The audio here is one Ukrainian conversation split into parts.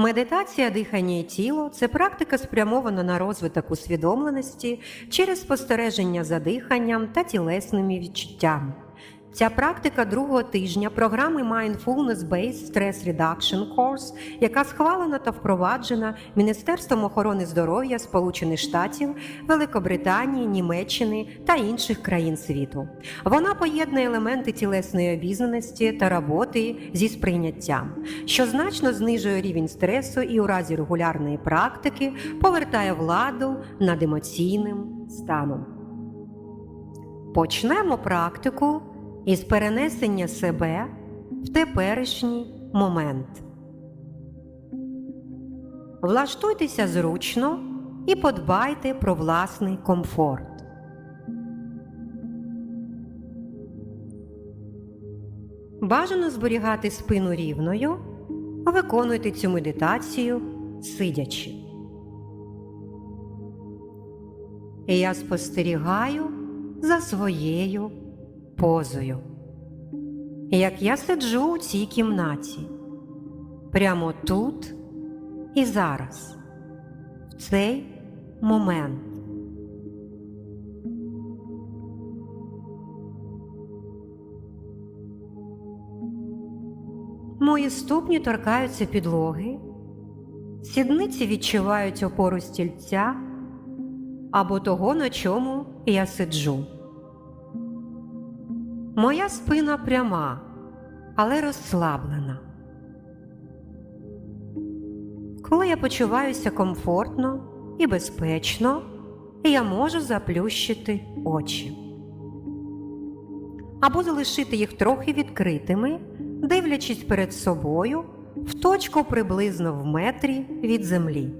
Медитація дихання і тіло це практика спрямована на розвиток усвідомленості через спостереження за диханням та тілесними відчуттями. Ця практика другого тижня програми Mindfulness-Based Stress Reduction Course, яка схвалена та впроваджена Міністерством охорони здоров'я Сполучених Штатів, Великобританії, Німеччини та інших країн світу. Вона поєднує елементи тілесної обізнаності та роботи зі сприйняттям, що значно знижує рівень стресу і у разі регулярної практики повертає владу над емоційним станом. Почнемо практику із перенесення себе в теперішній момент. Влаштуйтеся зручно і подбайте про власний комфорт. Бажано зберігати спину рівною, виконуйте цю медитацію сидячи. І я спостерігаю за своєю позою. Як я сиджу у цій кімнаті, прямо тут і зараз, в цей момент. Мої ступні торкаються підлоги, сідниці відчувають опору стільця або того, на чому я сиджу. Моя спина пряма, але розслаблена. Коли я почуваюся комфортно і безпечно, я можу заплющити очі або залишити їх трохи відкритими, дивлячись перед собою в точку приблизно в метрі від землі.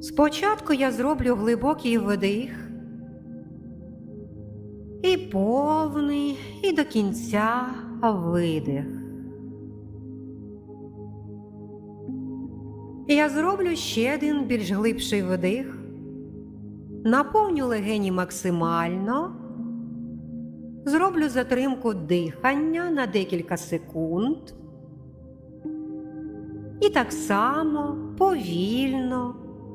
Спочатку я зроблю глибокий вдих повний, і до кінця видих. Я зроблю ще один більш глибший вдих, наповню легені максимально, зроблю затримку дихання на декілька секунд. І так само повільно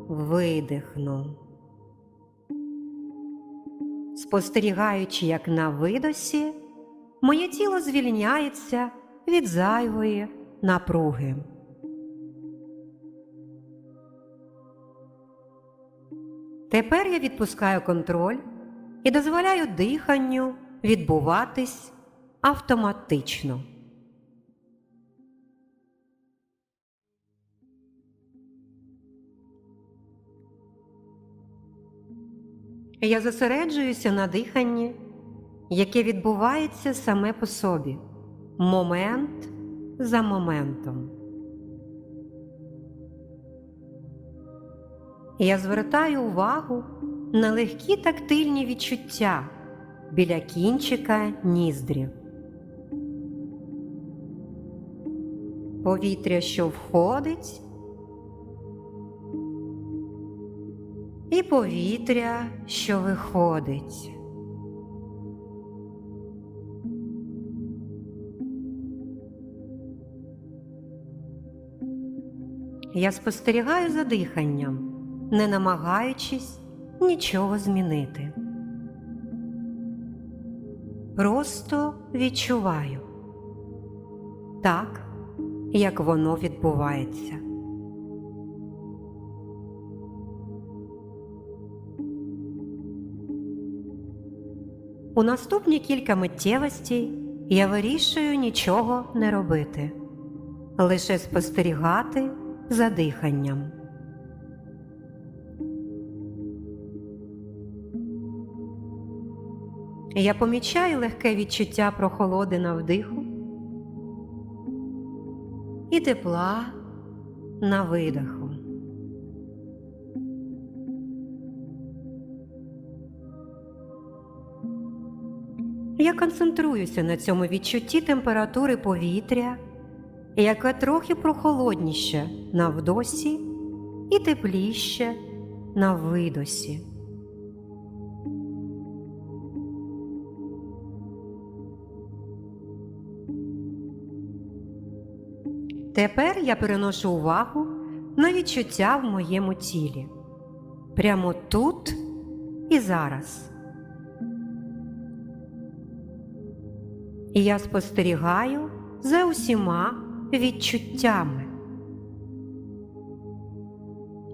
видихну спостерігаючи, як на видосі, моє тіло звільняється від зайвої напруги. Тепер я відпускаю контроль і дозволяю диханню відбуватись автоматично. Я зосереджуюся на диханні, яке відбувається саме по собі, момент за моментом. Я звертаю увагу на легкі тактильні відчуття біля кінчика ніздрів. Повітря, що входить повітря, що виходить. Я спостерігаю за диханням, не намагаючись нічого змінити. Просто відчуваю так, як воно відбувається. У наступні кілька миттєвостей я вирішую нічого не робити, лише спостерігати за диханням. Я помічаю легке відчуття прохолоди на вдиху і тепла на видиху. Концентруюся на цьому відчутті температури повітря, яке трохи прохолодніше на вдосі і тепліше на видосі. Тепер я переношу увагу на відчуття в моєму тілі. Прямо тут і зараз. І я спостерігаю за усіма відчуттями.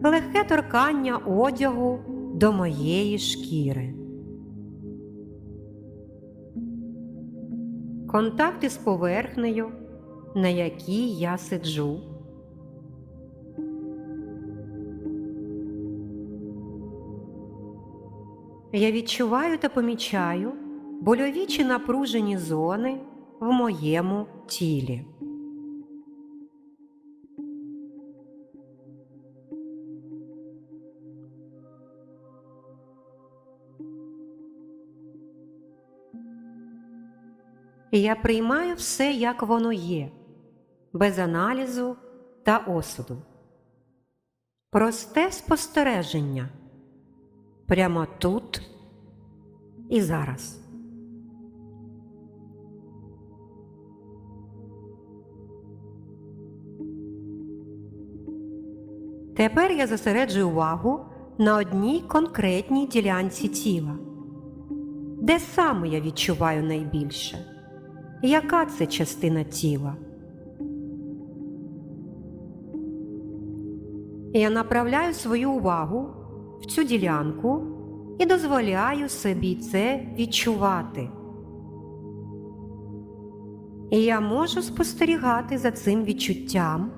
Легке торкання одягу до моєї шкіри. Контакти з поверхнею, на якій я сиджу. Я відчуваю та помічаю больові чи напружені зони в моєму тілі. Я приймаю все, як воно є, без аналізу та осуду. Просте спостереження прямо тут і зараз. Тепер я зосереджую увагу на одній конкретній ділянці тіла. Де саме я відчуваю найбільше? Яка це частина тіла? Я направляю свою увагу в цю ділянку і дозволяю собі це відчувати. І я можу спостерігати за цим відчуттям,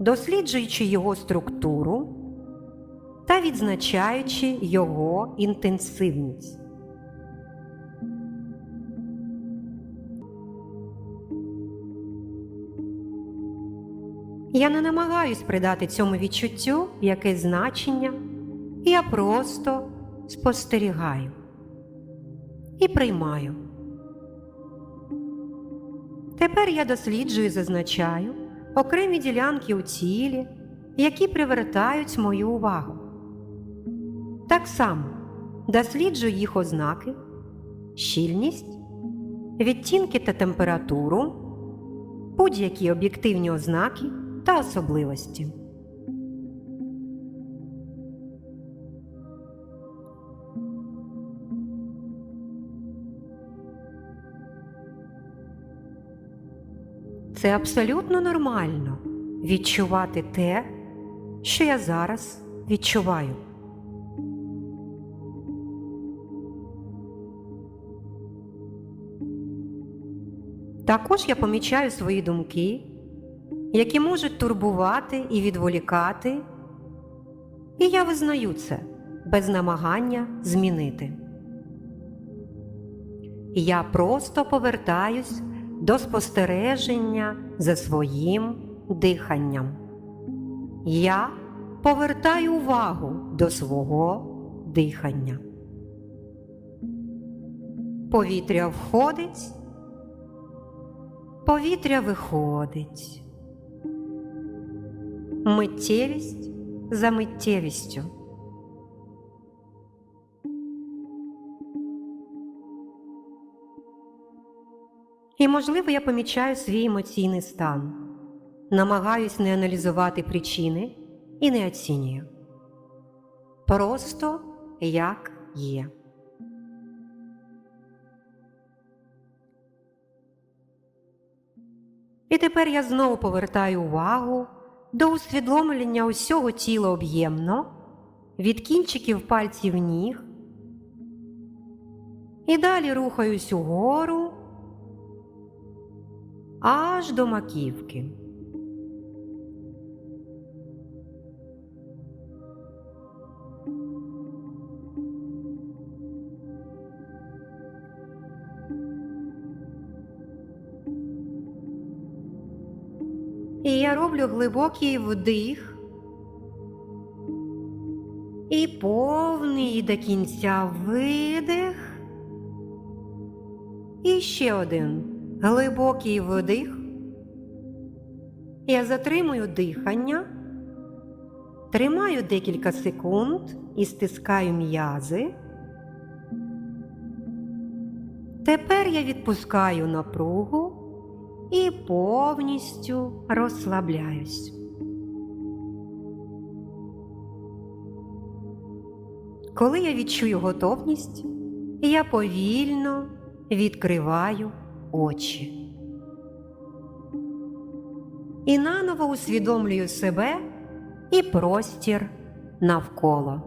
досліджуючи його структуру та відзначаючи його інтенсивність. Я не намагаюсь придати цьому відчуттю якесь значення, я просто спостерігаю і приймаю. Тепер я досліджую і зазначаю окремі ділянки у тілі, які привертають мою увагу. Так само досліджую їх ознаки, щільність, відтінки та температуру, будь-які об'єктивні ознаки та особливості. Це абсолютно нормально відчувати те, що я зараз відчуваю. Також я помічаю свої думки, які можуть турбувати і відволікати, і я визнаю це без намагання змінити. Я просто повертаюсь до спостереження за своїм диханням. Я повертаю увагу до свого дихання. Повітря входить, повітря виходить. Миттєвість за миттєвістю. І, можливо, я помічаю свій емоційний стан, намагаюсь не аналізувати причини і не оцінюю. Просто як є. І тепер я знову повертаю увагу до усвідомлення усього тіла об'ємно, від кінчиків пальців ніг. І далі рухаюсь угору аж до маківки. І я роблю глибокий вдих і повний до кінця видих. І ще один глибокий вдих. Я затримую дихання, тримаю декілька секунд і стискаю м'язи. Тепер я відпускаю напругу і повністю розслабляюсь. Коли я відчую готовність, я повільно відкриваю очі. І наново усвідомлюю себе і простір навколо.